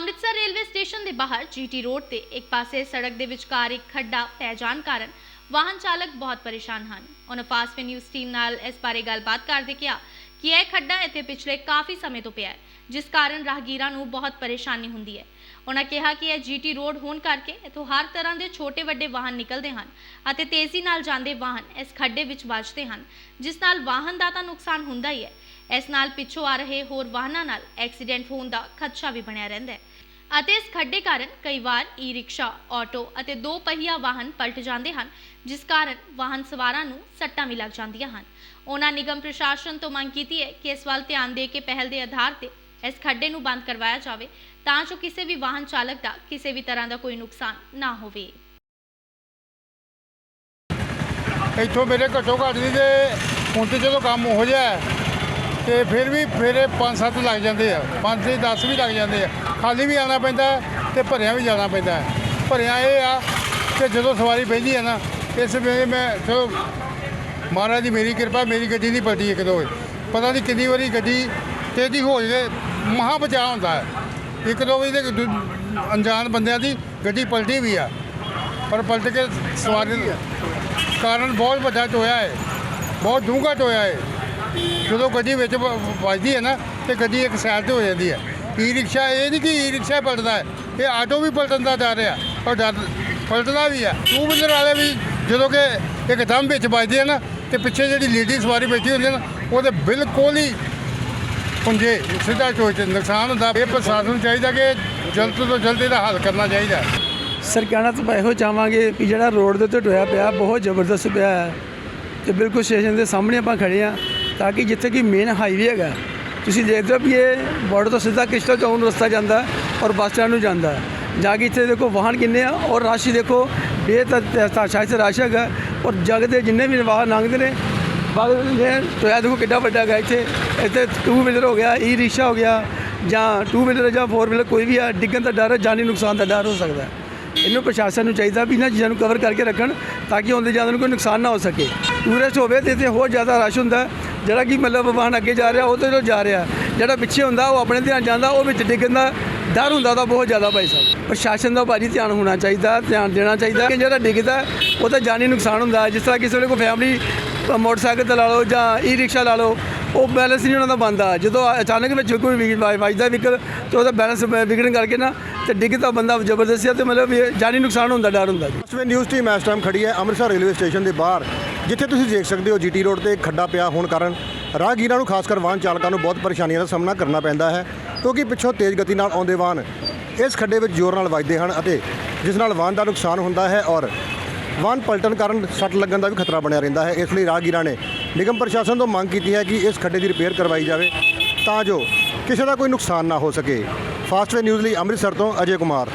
Amritsar railway station ਦੇ ਬਾਹਰ GT road ਤੇ ਇੱਕ ਪਾਸੇ ਸੜਕ ਦੇ ਵਿਚਕਾਰ ਇੱਕ ਖੱਡਾ ਪੈ ਜਾਣ ਕਾਰਨ ਵਾਹਨ ਚਾਲਕ ਬਹੁਤ ਪਰੇਸ਼ਾਨ ਹਨ। ਉਹਨਾਂ ਫਾਸਟ ਨਿਊਜ਼ ਟੀਮ ਨਾਲ ਇਸ ਬਾਰੇ ਗੱਲਬਾਤ ਕਰਦੇ ਕਿਹਾ ਕਿ ਇਹ ਖੱਡਾ ਇੱਥੇ ਪਿਛਲੇ ਕਾਫੀ ਸਮੇਂ ਤੋਂ ਪਿਆ ਹੈ, ਜਿਸ ਕਾਰਨ ਰਾਹਗੀਰਾਂ ਨੂੰ ਬਹੁਤ ਪਰੇਸ਼ਾਨੀ ਹੁੰਦੀ ਹੈ। ਉਹਨਾਂ ਕਿਹਾ ਕਿ ਇਹ ਜੀਟੀ ਰੋਡ ਹੋਣ ਕਰਕੇ ਇੱਥੋਂ ਹਰ ਤਰ੍ਹਾਂ ਦੇ ਛੋਟੇ ਵੱਡੇ ਵਾਹਨ ਨਿਕਲਦੇ ਹਨ ਅਤੇ ਤੇਜ਼ੀ ਨਾਲ ਜਾਂਦੇ ਵਾਹਨ ਇਸ ਖੱਡੇ ਵਿੱਚ ਵੱਜਦੇ ਹਨ, ਜਿਸ ਨਾਲ ਵਾਹਨ ਦਾ ਤਾਂ ਨੁਕਸਾਨ ਹੁੰਦਾ ਹੀ ਹੈ। ਇਸ ਨਾਲ ਪਿੱਛੋਂ ਆ ਰਹੇ ਹੋਰ ਵਾਹਨਾਂ ਨਾਲ ਐਕਸੀਡੈਂਟ ਹੋਣ ਦਾ ਖਦਸ਼ਾ ਵੀ ਬਣਿਆ ਰਹਿੰਦਾ ਹੈ। ਅਤੇ ਇਸ ਖੱਡੇ ਕਾਰਨ ਕਈ ਵਾਰ ਈ ਰਿਕਸ਼ਾ ਆਟੋ ਅਤੇ ਦੋ ਪਹੀਆ ਵਾਹਨ ਪਲਟ ਜਾਂਦੇ ਹਨ, ਜਿਸ ਕਾਰਨ ਵਾਹਨ ਸਵਾਰਾਂ ਨੂੰ ਸੱਟਾਂ ਵੀ ਲੱਗ ਜਾਂਦੀਆਂ ਹਨ। ਉਹਨਾਂ ਨਿਗਮ ਪ੍ਰਸ਼ਾਸਨ ਤੋਂ ਮੰਗ ਕੀਤੀ ਹੈ ਕਿ ਇਸ ਵੱਲ ਧਿਆਨ ਦੇ ਕੇ ਪਹਿਲ ਦੇ ਆਧਾਰ ਤੇ ਇਸ ਖੱਡੇ ਨੂੰ ਬੰਦ ਕਰਵਾਇਆ ਜਾਵੇ, ਤਾਂ ਜੋ ਕਿਸੇ ਵੀ ਵਾਹਨ ਚਾਲਕ ਦਾ ਕਿਸੇ ਵੀ ਤਰ੍ਹਾਂ ਦਾ ਕੋਈ ਨੁਕਸਾਨ ਨਾ ਹੋਵੇ। ਇੱਥੋਂ ਮੇਰੇ ਘੱਟੋ ਘੱਟ ਦੀ ਤੇ ਹੁਣ ਤੇ ਜਦੋਂ ਕੰਮ ਹੋ ਜਾਏ ਤੇ ਫਿਰ ਵੀ ਫੇਰੇ 5-7 ਲੱਗ ਜਾਂਦੇ ਆ 5 10 ਵੀ ਲੱਗ ਜਾਂਦੇ ਆ। ਖਾਲੀ ਵੀ ਆਉਣਾ ਪੈਂਦਾ ਹੈ ਤੇ ਭਰਿਆ ਵੀ ਜਾਣਾ ਪੈਂਦਾ ਹੈ। ਭਰਿਆ ਇਹ ਆ ਕਿ ਜਦੋਂ ਸਵਾਰੀ ਬਹਿੰਦੀ ਹੈ ਨਾ, ਇਸ ਵੇਲੇ ਮੈਂ ਚਲੋ, ਮਹਾਰਾਜ ਦੀ ਮੇਰੀ ਕਿਰਪਾ, ਮੇਰੀ ਗੱਡੀ ਨਹੀਂ ਪਲਟੀ ਇੱਕ ਦੋ ਵਾਰੀ। ਪਤਾ ਨਹੀਂ ਕਿੰਨੀ ਵਾਰੀ ਗੱਡੀ ਤੇਜ਼ੀ ਹੋ ਜਾਵੇ ਮਹਾ ਬਚਾਅ ਹੁੰਦਾ ਹੈ। ਇੱਕ ਦੋ ਵਾਰੀ ਤੇ ਅਣਜਾਣ ਬੰਦਿਆਂ ਦੀ ਗੱਡੀ ਪਲਟੀ ਵੀ ਆ। ਪਰ ਪਲਟ ਕੇ ਸਵਾਰੀ ਕਾਰਨ ਬਹੁਤ ਵੱਡਾ ਟੋਇਆ ਹੈ, ਬਹੁਤ ਡੂੰਘਾ ਟੋਇਆ ਹੈ। ਜਦੋਂ ਗੱਡੀ ਵਿੱਚ ਵ- ਵੱਜਦੀ ਹੈ ਨਾ, ਤੇ ਗੱਡੀ ਇੱਕ ਸਾਈਡ ਤੇ ਹੋ ਜਾਂਦੀ ਹੈ। ਈ ਰਿਕਸ਼ਾ, ਇਹ ਨਹੀਂ ਕਿ ਈ ਰਿਕਸ਼ਾ ਪਲਟਦਾ ਹੈ। ਇਹ ਆਟੋ ਵੀ ਪਲਟਣ ਦਾ ਡਰ ਆ ਔਰ ਡਰ ਪਲਟਦਾ ਵੀ ਆ ਟੂ ਵੀਲਰ ਵਾਲੇ ਵੀ ਜਦੋਂ ਕਿ ਇੱਕਦਮ ਵਿੱਚ ਵੱਜਦੇ ਆ ਨਾ, ਤੇ ਪਿੱਛੇ ਜਿਹੜੀ ਲੇਡੀ ਸਵਾਰੀ ਬੈਠੀ ਹੁੰਦੀ ਨਾ, ਉਹਦੇ ਬਿਲਕੁਲ ਹੀ ਪੁੰਜੇ ਸਿੱਧਾ ਚੋਚ ਤੇ ਨੁਕਸਾਨ ਹੁੰਦਾ। ਇਹ ਪ੍ਰਸ਼ਾਸਨ ਨੂੰ ਚਾਹੀਦਾ ਕਿ ਜਲਦ ਤੋਂ ਜਲਦ ਇਹਦਾ ਹੱਲ ਕਰਨਾ ਚਾਹੀਦਾ ਸਰ, ਕਹਿਣਾ ਤਾਂ ਇਹੋ ਚਾਹਾਂਗੇ ਕਿ ਜਿਹੜਾ ਰੋਡ ਦੇ ਉੱਤੇ ਟੋਇਆ ਪਿਆ, ਬਹੁਤ ਜ਼ਬਰਦਸਤ ਪਿਆ ਹੈ। ਤੇ ਬਿਲਕੁਲ ਸਟੇਸ਼ਨ ਦੇ ਸਾਹਮਣੇ ਆਪਾਂ ਖੜੇ ਆ ਤਾਂ ਕਿ ਜਿੱਥੇ ਕਿ ਮੇਨ ਹਾਈਵੇ ਹੈਗਾ ਤੁਸੀਂ ਦੇਖਦੇ ਹੋ ਵੀ ਇਹ ਬਾਰਡਰ ਤੋਂ ਸਿੱਧਾ ਕਿਸ਼ਤਲ ਚੌਂਕ ਰਸਤਾ ਜਾਂਦਾ ਔਰ ਬੱਸ ਸਟੈਂਡ ਨੂੰ ਜਾਂਦਾ। ਜਾ ਕੇ ਇੱਥੇ ਦੇਖੋ ਵਾਹਨ ਕਿੰਨੇ ਆ ਔਰ ਰਸ਼ ਦੇਖੋ ਬੇਤਹਾਸ਼ਾ ਸੇ ਰਸ਼ ਹੈਗਾ ਔਰ ਜਗ ਦੇ ਜਿੰਨੇ ਵੀ ਵਾਹਨ ਲੰਘਦੇ ਨੇ, ਬਾਅਦ ਟੋਇਆ ਦੇਖੋ ਕਿੱਡਾ ਵੱਡਾ ਹੈਗਾ ਇੱਥੇ ਇੱਥੇ ਟੂ ਵੀਲਰ ਹੋ ਗਿਆ ਈ ਰਿਕਸ਼ਾ ਹੋ ਗਿਆ ਜਾਂ ਟੂ ਵੀਲਰ ਜਾਂ ਫੋਰ ਵੀਲਰ ਕੋਈ ਵੀ ਆ, ਡਿੱਗਣ ਦਾ ਡਰ ਹੈ ਜਾਨੀ ਨੁਕਸਾਨ ਦਾ ਡਰ ਹੋ ਸਕਦਾ। ਹੈ ਇਹਨੂੰ ਪ੍ਰਸ਼ਾਸਨ ਨੂੰ ਚਾਹੀਦਾ ਵੀ ਇਹਨਾਂ ਚੀਜ਼ਾਂ ਨੂੰ ਕਵਰ ਕਰਕੇ ਰੱਖਣ ਤਾਂ ਕਿ ਆਉਂਦੇ ਜਾਂਦੇ ਨੂੰ ਕੋਈ ਨੁਕਸਾਨ ਨਾ ਹੋ ਸਕੇ। ਟੂਰਿਸਟ ਹੋਵੇ ਤੇ ਇੱਥੇ ਹੋਰ ਜ਼ਿਆਦਾ ਰਸ਼ ਹੁੰਦਾ ਜਿਹੜਾ ਕਿ ਮਤਲਬ ਵਾਹਨ ਅੱਗੇ ਜਾ ਰਿਹਾ, ਉਹ ਤੇ ਜੋ ਜਾ ਰਿਹਾ, ਜਿਹੜਾ ਪਿੱਛੇ ਹੁੰਦਾ, ਉਹ ਆਪਣੇ ਧਿਆਨ ਜਾਂਦਾ, ਉਹ ਵਿੱਚ ਡਿੱਗਣ ਦਾ ਡਰ ਹੁੰਦਾ, ਤਾਂ ਬਹੁਤ ਜ਼ਿਆਦਾ ਭਾਈ ਸਾਹਿਬ। ਪ੍ਰਸ਼ਾਸਨ ਦਾ ਭਾਜੀ ਧਿਆਨ ਹੋਣਾ ਚਾਹੀਦਾ, ਧਿਆਨ ਦੇਣਾ ਚਾਹੀਦਾ, ਕਿ ਜਿਹੜਾ ਡਿੱਗਦਾ, ਉਹ ਤਾਂ ਜਾਨੀ ਨੁਕਸਾਨ ਹੁੰਦਾ। ਜਿਸ ਤਰ੍ਹਾਂ ਕਿਸੇ ਵੇਲੇ ਕੋਈ ਫੈਮਿਲੀ ਮੋਟਰਸਾਈਕਲ ਤੇ ਲਾ ਲਓ ਜਾਂ ਈ ਰਿਕਸ਼ਾ ਲਾ ਲਓ, ਉਹ ਬੈਲੈਂਸ ਨਹੀਂ ਉਹਨਾਂ ਦਾ ਬੰਦਾ ਜਦੋਂ ਅਚਾਨਕ ਵਿੱਚ ਕੋਈ ਵੀ ਵ- ਵੱਜਦਾ ਵਹੀਕਲ ਤੇ ਉਹਦਾ ਬੈਲੈਂਸ ਵਿਗੜਨ ਕਰਕੇ ਨਾ, ਤੇ ਡਿੱਗਦਾ ਬੰਦਾ ਜ਼ਬਰਦਸਤੀ ਆ ਤੇ ਮਤਲਬ ਜਾਨੀ ਨੁਕਸਾਨ ਹੁੰਦਾ, ਡਰ ਹੁੰਦਾ ਜੀ। ਨਿਊਜ਼ ਟੀਮ ਇਸ ਟਾਈਮ ਖੜੀ ਹੈ, ਅੰਮ੍ਰਿਤਸਰ ਰੇਲਵੇ ਸਟੇਸ਼ਨ ਦੇ ਬਾਹਰ। ਜਿੱਥੇ ਤੁਸੀਂ ਦੇਖ ਸਕਦੇ ਹੋ ਜੀਟੀ ਰੋਡ ਤੇ ਖੱਡਾ ਪਿਆ ਹੋਣ ਕਾਰਨ ਰਾਹਗੀਰਾਂ ਨੂੰ ਖਾਸ ਕਰ ਵਾਹਨ ਚਾਲਕਾਂ ਨੂੰ ਬਹੁਤ ਪਰੇਸ਼ਾਨੀਆਂ ਦਾ ਸਾਹਮਣਾ ਕਰਨਾ ਪੈਂਦਾ ਹੈ, ਕਿਉਂਕਿ ਪਿੱਛੋਂ ਤੇਜ਼ ਗਤੀ ਨਾਲ ਆਉਂਦੇ ਵਾਹਨ ਇਸ ਖੱਡੇ ਵਿੱਚ ਜ਼ੋਰ ਨਾਲ ਵੱਜਦੇ ਹਨ ਅਤੇ ਜਿਸ ਨਾਲ ਵਾਹਨ ਦਾ ਨੁਕਸਾਨ ਹੁੰਦਾ ਹੈ ਔਰ ਵਾਹਨ ਪਲਟਣ ਕਾਰਨ ਸੱਟ ਲੱਗਣ ਦਾ ਵੀ ਖਤਰਾ ਬਣਿਆ ਰਹਿੰਦਾ ਹੈ। ਇਸ ਲਈ ਰਾਹਗੀਰਾਂ ਨੇ ਨਿਗਮ ਪ੍ਰਸ਼ਾਸਨ ਤੋਂ ਮੰਗ ਕੀਤੀ ਹੈ ਕਿ ਇਸ ਖੱਡੇ ਦੀ ਰਿਪੇਅਰ ਕਰਵਾਈ ਜਾਵੇ ਤਾਂ ਜੋ ਕਿਸੇ ਦਾ ਕੋਈ ਨੁਕਸਾਨ ਨਾ ਹੋ ਸਕੇ। ਫਾਸਟਵੇ ਨਿਊਜ਼ ਲਈ ਅੰਮ੍ਰਿਤਸਰ ਤੋਂ ਅਜੇ ਕੁਮਾਰ।